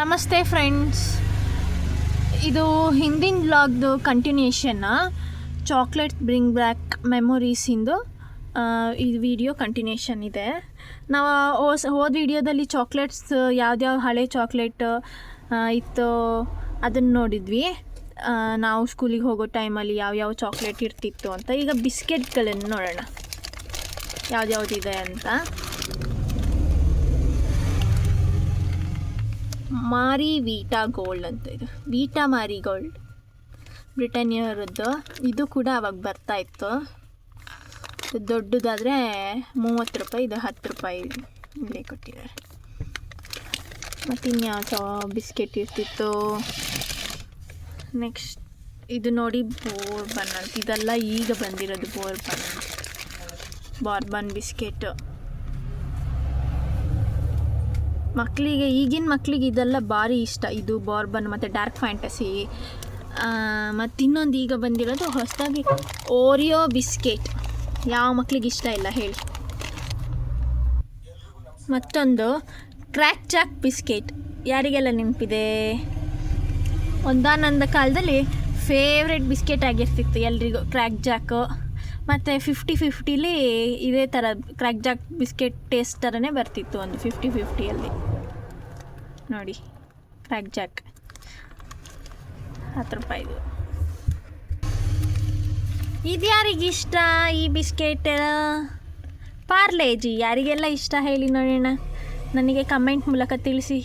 ನಮಸ್ತೆ ಫ್ರೆಂಡ್ಸ್ ಇದು ಹಿಂದಿನ ಬ್ಲಾಗ್ದು ಕಂಟಿನ್ಯೂಷನ್ನ ಚಾಕ್ಲೇಟ್ ಬ್ರಿಂಗ್ ಬ್ಯಾಕ್ ಮೆಮೊರೀಸಿಂದು ಇದು. ವಿಡಿಯೋ ಕಂಟಿನ್ಯೂಷನ್ ಇದೆ. ನಾವು ಹೋಸ್, ಹೋದ ವಿಡಿಯೋದಲ್ಲಿ ಚಾಕ್ಲೇಟ್ಸ್ ಯಾವ್ದ್ಯಾವ ಹಳೆ ಚಾಕ್ಲೇಟ್ ಇತ್ತು ಅದನ್ನು ನೋಡಿದ್ವಿ. ನಾವು ಸ್ಕೂಲಿಗೆ ಹೋಗೋ ಟೈಮಲ್ಲಿ ಯಾವ್ಯಾವ ಚಾಕ್ಲೇಟ್ ಇರ್ತಿತ್ತು ಅಂತ. ಈಗ ಬಿಸ್ಕೆಟ್ಗಳನ್ನು ನೋಡೋಣ. ಯಾವ್ದ್ಯಾವ್ದಿದೆ ಅಂತ. ಮಾರಿ ವೀಟಾ ಗೋಲ್ಡ್ ಅಂತ ಇದು. ವೀಟಾ ಮಾರಿ ಗೋಲ್ಡ್. ಬ್ರಿಟನಿಯವರದ್ದು. ಇದು ಕೂಡ ಅವಾಗ ಬರ್ತಾ ಇತ್ತು. ದೊಡ್ಡದಾದರೆ ಮೂವತ್ತು ರೂಪಾಯಿ, ಇದು ಹತ್ತು ರೂಪಾಯಿ ಇಲ್ಲಿ ಕೊಟ್ಟಿದ್ದಾರೆ. ಮತ್ತು ಇನ್ಯಾವ ಸಹ ಬಿಸ್ಕೆಟ್ ಇರ್ತಿತ್ತು. ನೆಕ್ಸ್ಟ್ ಇದು ನೋಡಿ ಬೋರ್ ಬನ್ ಇದೆಲ್ಲ ಈಗ ಬಂದಿರೋದು ಬೋರ್ ಬನ್ ಬಾರ್ಬನ್ ಬಿಸ್ಕೆಟ್. ಮಕ್ಕಳಿಗೆ, ಈಗಿನ ಮಕ್ಕಳಿಗೆ ಇದೆಲ್ಲ ಭಾರಿ ಇಷ್ಟ. ಇದು ಬಾರ್ಬನ್ ಮತ್ತು ಡಾರ್ಕ್ ಫ್ಯಾಂಟಸಿ ಮತ್ತು ಇನ್ನೊಂದು ಈಗ ಬಂದಿರೋದು ಹೊಸದಾಗಿ ಓರಿಯೋ ಬಿಸ್ಕೆಟ್ ಯಾವ ಮಕ್ಕಳಿಗೆ ಇಷ್ಟ ಇಲ್ಲ ಹೇಳಿ. ಮತ್ತೊಂದು ಕ್ರ್ಯಾಕ್ ಚಾಕ್ ಬಿಸ್ಕೆಟ್ ಯಾರಿಗೆಲ್ಲ ನೆನಪಿದೆ? ಒಂದಾನೊಂದು ಕಾಲದಲ್ಲಿ ಫೇವ್ರೆಟ್ ಬಿಸ್ಕೆಟ್ ಆಗಿರ್ತಿತ್ತು ಎಲ್ರಿಗೂ ಕ್ರ್ಯಾಕ್ ಜಾಕು ಮತ್ತು ಫಿಫ್ಟಿ ಫಿಫ್ಟಿಲಿ ಇದೇ ಥರ ಕ್ರ್ಯಾಕ್ ಜಾಕ್ ಬಿಸ್ಕೆಟ್ ಟೇಸ್ಟ್ ಥರನೇ ಬರ್ತಿತ್ತು ಒಂದು ಫಿಫ್ಟಿ ಫಿಫ್ಟಿಯಲ್ಲಿ ನೋಡಿ ಕ್ರ್ಯಾಕ್ ಜಾಕ್ ಹತ್ತು ರೂಪಾಯಿದು ಇದು. ಯಾರಿಗಿಷ್ಟ ಈ ಬಿಸ್ಕೆಟ್ ಪಾರ್ಲೇಜಿ ಯಾರಿಗೆಲ್ಲ ಇಷ್ಟ ಹೇಳಿ ನೋಡೋಣ. ನನಗೆ ಕಮೆಂಟ್ ಮೂಲಕ ತಿಳಿಸಿ.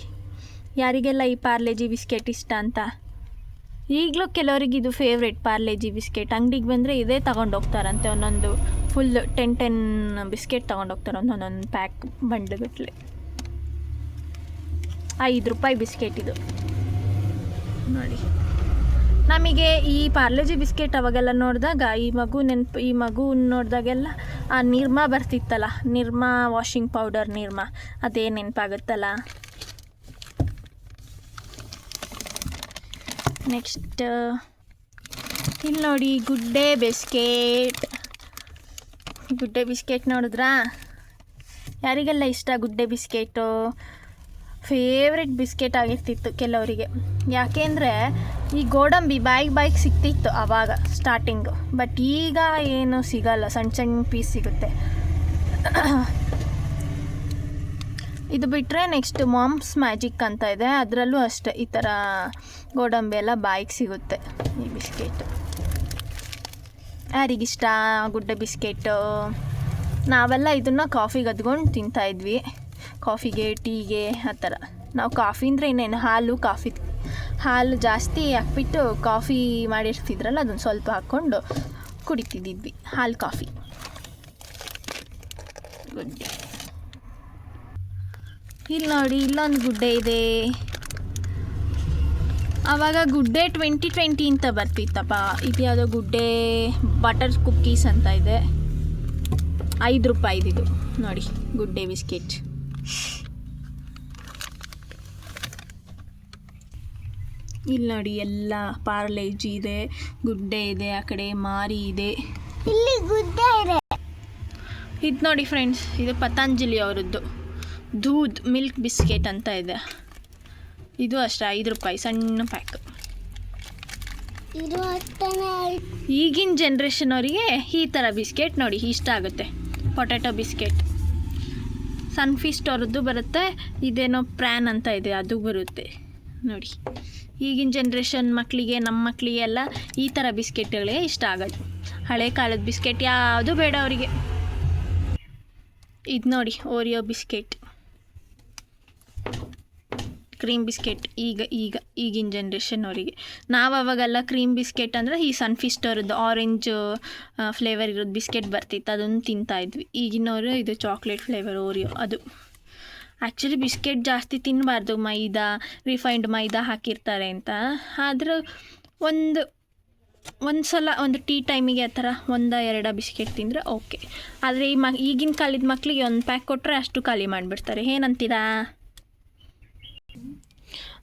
ಯಾರಿಗೆಲ್ಲ ಈ ಪಾರ್ಲೇಜಿ ಬಿಸ್ಕೆಟ್ ಇಷ್ಟ ಅಂತ. ಈಗಲೂ ಕೆಲವರಿಗೆ ಇದು ಫೇವ್ರೆಟ್ ಪಾರ್ಲೇಜಿ ಬಿಸ್ಕೆಟ್. ಅಂಗಡಿಗೆ ಬಂದರೆ ಇದೇ ತಗೊಂಡೋಗ್ತಾರಂತೆ ಒಂದೊಂದು ಫುಲ್ ಟೆನ್ ಟೆನ್ ಬಿಸ್ಕೆಟ್ ತೊಗೊಂಡೋಗ್ತಾರೆ ಒಂದೊಂದೊಂದು ಪ್ಯಾಕ್ ಬಂಡ್ಲುಗಟ್ಲೆ. ಐದು ರೂಪಾಯಿ ಬಿಸ್ಕೆಟ್ ಇದು. ನೋಡಿ. ನಮಗೆ ಈ ಪಾರ್ಲೆಜಿ ಬಿಸ್ಕೆಟ್ ಅವಾಗೆಲ್ಲ ನೋಡಿದಾಗ ಈ ಮಗು ನೆನಪು, ಈ ಮಗು ನೋಡಿದಾಗೆಲ್ಲ, ಆ ನಿರ್ಮಾ ಬರ್ತಿತ್ತಲ್ಲ, ನಿರ್ಮಾ ವಾಷಿಂಗ್ ಪೌಡರ್ ನಿರ್ಮಾ, ಅದೇ ನೆನಪಾಗುತ್ತಲ್ಲ? ನೆಕ್ಸ್ಟ್ ಇಲ್ಲಿ ನೋಡಿ, ಗುಡ್ಡೆ ಬಿಸ್ಕೆಟ್. ಗುಡ್ಡೆ ಬಿಸ್ಕೆಟ್ ನೋಡಿದ್ರಾ? ಯಾರಿಗೆಲ್ಲ ಇಷ್ಟ ಗುಡ್ಡೆ ಬಿಸ್ಕೆಟು? ಫೇವ್ರೆಟ್ ಬಿಸ್ಕೆಟ್ ಆಗಿರ್ತಿತ್ತು ಕೆಲವರಿಗೆ. ಯಾಕೆಂದರೆ ಈ ಗೋಡಂಬಿ ಬಾಯಿಗೆ ಬಾಯಿಗೆ ಸಿಗ್ತಿತ್ತು ಆವಾಗ ಸ್ಟಾರ್ಟಿಂಗು ಬಟ್ ಈಗ ಏನು ಸಿಗಲ್ಲ, ಸಣ್ಣ ಸಣ್ಣ ಪೀಸ್ ಸಿಗುತ್ತೆ. ಇದು ಬಿಟ್ಟರೆ ನೆಕ್ಸ್ಟ್ ಮಾಮ್ಸ್ ಮ್ಯಾಜಿಕ್ ಅಂತ ಇದೆ. ಅದರಲ್ಲೂ ಅಷ್ಟೇ ಈ ಥರ ಗೋಡಂಬಿ ಎಲ್ಲ ಬಾಯಿಗೆ ಸಿಗುತ್ತೆ. ಈ ಬಿಸ್ಕೆಟ್. ಯಾರಿಗಿಷ್ಟ ಗುಡ್ಡ ಬಿಸ್ಕೆಟು? ನಾವೆಲ್ಲ ಇದನ್ನು ಕಾಫಿಗೆ ಅದ್ಕೊಂಡು ತಿಂತಾಯಿದ್ವಿ ಕಾಫಿಗೆ ಟೀಗೆ ಆ ಥರ ನಾವು ಕಾಫಿ ಅಂದರೆ ಇನ್ನೇನು? ಹಾಲು ಕಾಫಿ ಹಾಲು ಜಾಸ್ತಿ ಹಾಕ್ಬಿಟ್ಟು ಕಾಫಿ ಮಾಡಿರ್ತಿದ್ರಲ್ಲ ಅದನ್ನು ಸ್ವಲ್ಪ ಹಾಕ್ಕೊಂಡು ಕುಡಿತಿದ್ದಿದ್ವಿ ಹಾಲು ಕಾಫಿ ಗುಡ್ಡೆ ಇಲ್ಲಿ ನೋಡಿ ಇಲ್ಲೊಂದು ಗುಡ್ಡೆ ಇದೆ. ಆವಾಗ ಗುಡ್ಡೆ ಟ್ವೆಂಟಿ ಟ್ವೆಂಟಿ ಅಂತ ಬರ್ತಿತ್ತಪ್ಪ. ಇದು ಯಾವುದೋ ಗುಡ್ಡೆ ಬಟರ್ ಕುಕ್ಕೀಸ್ ಅಂತ ಇದೆ. ಐದು ರೂಪಾಯಿದಿದು ನೋಡಿ ಗುಡ್ಡೆ ಬಿಸ್ಕೆಟ್. ಇಲ್ಲಿ ನೋಡಿ ಎಲ್ಲ ಪಾರ್ಲೇಜಿ ಇದೆ ಗುಡ್ಡೆ ಇದೆ ಆ ಕಡೆ ಮಾರಿ ಇದೆ. ಇಲ್ಲಿ ಗುಡ್ಡೆ ಇದೆ. ಇದು ನೋಡಿ ಫ್ರೆಂಡ್ಸ್ ಇದು ಪತಂಜಲಿ ಅವರದ್ದು. ದೂದ್ ಮಿಲ್ಕ್ ಬಿಸ್ಕೆಟ್ ಅಂತ ಇದೆ. ಇದು ಅಷ್ಟೇ ಐದು ರೂಪಾಯಿ ಸಣ್ಣ ಪ್ಯಾಕ್ ಈಗಿನ ಜನ್ರೇಷನ್ ಅವರಿಗೆ ಈ ಥರ ಬಿಸ್ಕೆಟ್ ನೋಡಿ ಇಷ್ಟ ಆಗುತ್ತೆ. ಪೊಟ್ಯಾಟೊ ಬಿಸ್ಕೆಟ್ ಸನ್ಫಿಸ್ಟ್ ಅವ್ರದ್ದು ಬರುತ್ತೆ ಇದೇನೋ ಪ್ರ್ಯಾನ್ ಅಂತ ಇದೆ ಅದು ಬರುತ್ತೆ. ನೋಡಿ ಈಗಿನ ಜನ್ರೇಷನ್ ಮಕ್ಕಳಿಗೆ ನಮ್ಮ ಮಕ್ಕಳಿಗೆ ಎಲ್ಲ ಈ ಥರ ಬಿಸ್ಕೆಟ್ಗಳೇ ಇಷ್ಟ ಆಗೋದು. ಹಳೆ ಕಾಲದ ಬಿಸ್ಕೆಟ್ ಯಾವುದು ಬೇಡ ಅವರಿಗೆ. ಇದು ನೋಡಿ ಓರಿಯೋ ಬಿಸ್ಕೆಟ್ ಕ್ರೀಮ್ ಬಿಸ್ಕೆಟ್ ಈಗ ಈಗ, ಈಗಿನ ಜನ್ರೇಷನ್ ಅವರಿಗೆ. ನಾವು ಅವಾಗೆಲ್ಲ ಕ್ರೀಮ್ ಬಿಸ್ಕೆಟ್ ಅಂದರೆ ಈ ಸನ್ಫಿಸ್ಟ್ ಅವ್ರದ್ದು ಆರೆಂಜ್ ಫ್ಲೇವರ್ ಇರೋದು ಬಿಸ್ಕೆಟ್ ಬರ್ತಿತ್ತು, ಅದನ್ನು ತಿಂತಾ ಇದ್ವಿ. ಈಗಿನವರು ಇದು ಚಾಕ್ಲೇಟ್ ಫ್ಲೇವರ್ ಓರಿಯೋ ಅದು. ಆ್ಯಕ್ಚುಲಿ ಬಿಸ್ಕೆಟ್ ಜಾಸ್ತಿ ತಿನ್ನಬಾರ್ದು ಮೈದಾ ರಿಫೈನ್ಡ್ ಮೈದಾ ಹಾಕಿರ್ತಾರೆ ಅಂತ. ಆದ್ರೆ ಒಂದು ಒಂದು ಸಲ ಒಂದು ಟೀ ಟೈಮಿಗೆ ಆ ಥರ ಒಂದ, ಎರಡ ಬಿಸ್ಕೆಟ್ ತಿಂದರೆ ಓಕೆ ಆದರೆ ಈ ಮ ಈಗಿನ ಕಾಲದ ಮಕ್ಕಳಿಗೆ ಒಂದು ಪ್ಯಾಕ್ ಕೊಟ್ಟರೆ ಅಷ್ಟು ಖಾಲಿ ಮಾಡಿಬಿಡ್ತಾರೆ. ಏನಂತೀರಾ?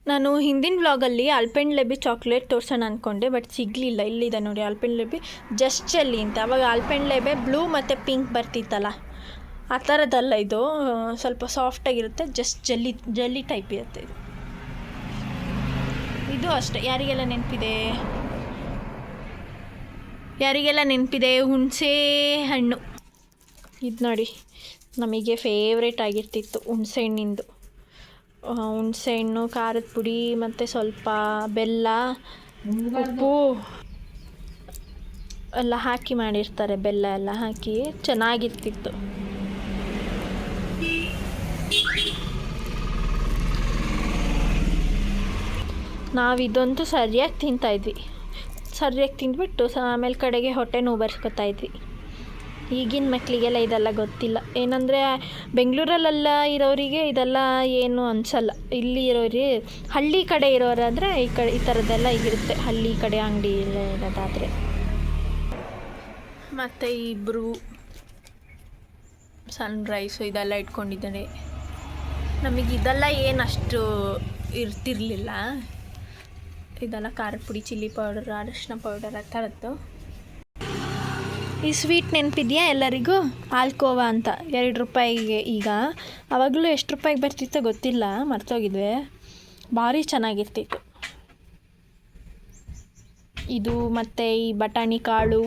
ನಾನು ಹಿಂದಿನ ವ್ಲಾಗಲ್ಲಿ ಅಲ್ಪೆನ್ ಲೆಬಿ ಚಾಕ್ಲೇಟ್ ತೋರ್ಸೋಣ ಅಂದ್ಕೊಂಡೆ ಬಟ್ ಸಿಗಲಿಲ್ಲ. ಇಲ್ಲಿದೆ ನೋಡಿ ಅಲ್ಪೆನ್ ಲೆಬಿ ಜಸ್ಟ್ ಚೆಲ್ಲಿ ಅಂತ. ಅವಾಗ ಅಲ್ಪೆನ್ ಲೆಬೆ ಬ್ಲೂ ಮತ್ತು ಪಿಂಕ್ ಬರ್ತಿತ್ತಲ್ಲ? ಆ ಥರದ್ದಲ್ಲ ಇದು. ಸ್ವಲ್ಪ ಸಾಫ್ಟಾಗಿರುತ್ತೆ ಜಸ್ಟ್ ಜಲ್ಲಿ ಜಲ್ಲಿ ಟೈಪ್ ಇರುತ್ತೆ ಇದು. ಇದು ಅಷ್ಟೆ. ಯಾರಿಗೆಲ್ಲ ನೆನಪಿದೆ? ಯಾರಿಗೆಲ್ಲ ನೆನಪಿದೆ? ಹುಣಸೆ ಹಣ್ಣು. ಇದು ನೋಡಿ, ನಮಗೆ ಫೇವ್ರೇಟ್ ಆಗಿರ್ತಿತ್ತು ಹುಣಸೆ ಹಣ್ಣಿಂದು. ಹುಣಸೆ ಹಣ್ಣು, ಖಾರದ ಪುಡಿ, ಮತ್ತು ಸ್ವಲ್ಪ ಬೆಲ್ಲ, ಉಪ್ಪು ಎಲ್ಲ ಹಾಕಿ ಮಾಡಿರ್ತಾರೆ, ಬೆಲ್ಲ ಎಲ್ಲ ಹಾಕಿ. ಚೆನ್ನಾಗಿರ್ತಿತ್ತು. ನಾವು ಇದಂತೂ ಸರಿಯಾಗಿ ತಿಂತಾಯಿದ್ವಿ ಸರಿಯಾಗಿ ತಿಂದ್ಬಿಟ್ಟು ಆಮೇಲೆ ಕಡೆಗೆ ಹೊಟ್ಟೆ ನೋವು ಬರ್ಸ್ಕೊತಾ ಇದ್ವಿ. ಈಗಿನ ಮಕ್ಕಳಿಗೆಲ್ಲ ಇದೆಲ್ಲ ಗೊತ್ತಿಲ್ಲ. ಏನಂದರೆ ಬೆಂಗಳೂರಲ್ಲೆಲ್ಲ ಇರೋರಿಗೆ ಇದೆಲ್ಲ ಏನು ಅನಿಸಲ್ಲ. ಇಲ್ಲಿ ಇರೋರಿಗೆ ಹಳ್ಳಿ ಕಡೆ ಇರೋರಾದರೆ ಈ ಕಡೆ, ಈ ಥರದ್ದೆಲ್ಲ ಇರುತ್ತೆ. ಹಳ್ಳಿ ಕಡೆ ಅಂಗಡಿ ಇರೋದಾದರೆ. ಮತ್ತು ಇಬ್ಬರು ಸನ್ರೈಸು ಇದೆಲ್ಲ ಇಟ್ಕೊಂಡಿದ್ದಾರೆ. ನಮಗೆ ಇದೆಲ್ಲ ಏನು ಅಷ್ಟು ಇರ್ತಿರಲಿಲ್ಲ. ಇದೆಲ್ಲ ಖಾರದ ಪುಡಿ ಚಿಲ್ಲಿ ಪೌಡರ್ ಅರಶಿನ ಪೌಡರ್ ಆ ಥರದ್ದು. ಈ ಸ್ವೀಟ್ ನೆನಪಿದೆಯಾ ಎಲ್ಲರಿಗೂ? ಆಲ್ಕೋವಾ ಅಂತ. ಎರಡು ರೂಪಾಯಿಗೆ ಈಗ. ಆವಾಗಲೂ ಎಷ್ಟು ರೂಪಾಯಿಗೆ ಬರ್ತಿತ್ತೋ ಗೊತ್ತಿಲ್ಲ. ಮರ್ತೋಗಿದ್ವಿ. ಭಾರಿ ಚೆನ್ನಾಗಿರ್ತಿತ್ತು. ಇದು ಮತ್ತು ಈ ಬಟಾಣಿ ಕಾಳು.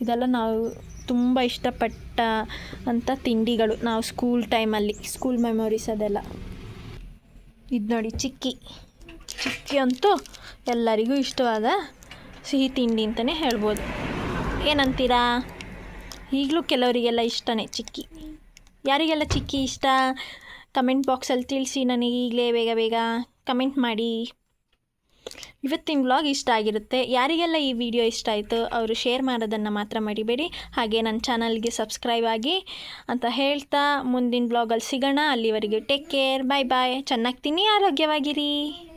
ಇದೆಲ್ಲ ನಾವು ತುಂಬ ಇಷ್ಟಪಟ್ಟ ಅಂಥ ತಿಂಡಿಗಳು ನಾವು ಸ್ಕೂಲ್ ಟೈಮಲ್ಲಿ, ಸ್ಕೂಲ್ ಮೆಮೊರೀಸ್ ಅದೆಲ್ಲ. ಇದು ನೋಡಿ ಚಿಕ್ಕಿ. ಚಿಕ್ಕಿ ಅಂತೂ ಎಲ್ಲರಿಗೂ ಇಷ್ಟವಾದ ಸಿಹಿ ತಿಂಡಿ ಅಂತಲೇ ಹೇಳ್ಬೋದು. ಏನಂತೀರಾ? ಈಗಲೂ ಕೆಲವರಿಗೆಲ್ಲ ಇಷ್ಟನೇ ಚಿಕ್ಕಿ. ಯಾರಿಗೆಲ್ಲ ಚಿಕ್ಕಿ ಇಷ್ಟ? ಕಮೆಂಟ್ ಬಾಕ್ಸಲ್ಲಿ ತಿಳಿಸಿ ನನಗೆ ಈಗಲೇ ಬೇಗ ಬೇಗ ಕಮೆಂಟ್ ಮಾಡಿ. ಇವತ್ತಿನ ವ್ಲಾಗ್ ಇಷ್ಟ ಆಗಿರುತ್ತೆ. ಯಾರಿಗೆಲ್ಲ ಈ ವಿಡಿಯೋ ಇಷ್ಟ ಆಯಿತು ಅವರು ಶೇರ್ ಮಾಡೋದನ್ನು ಮಾತ್ರ ಮರಿಬೇಡಿ. ಹಾಗೆ ನನ್ನ ಚಾನಲ್ಗೆ ಸಬ್ಸ್ಕ್ರೈಬ್ ಆಗಿ ಅಂತ ಹೇಳ್ತಾ ಮುಂದಿನ ಬ್ಲಾಗಲ್ಲಿ ಸಿಗೋಣ. ಅಲ್ಲಿವರೆಗೆ ಟೇಕ್ ಕೇರ್. ಬಾಯ್ ಬಾಯ್. ಚೆನ್ನಾಗಿ ತಿನ್ನಿ ಆರೋಗ್ಯವಾಗಿರಿ.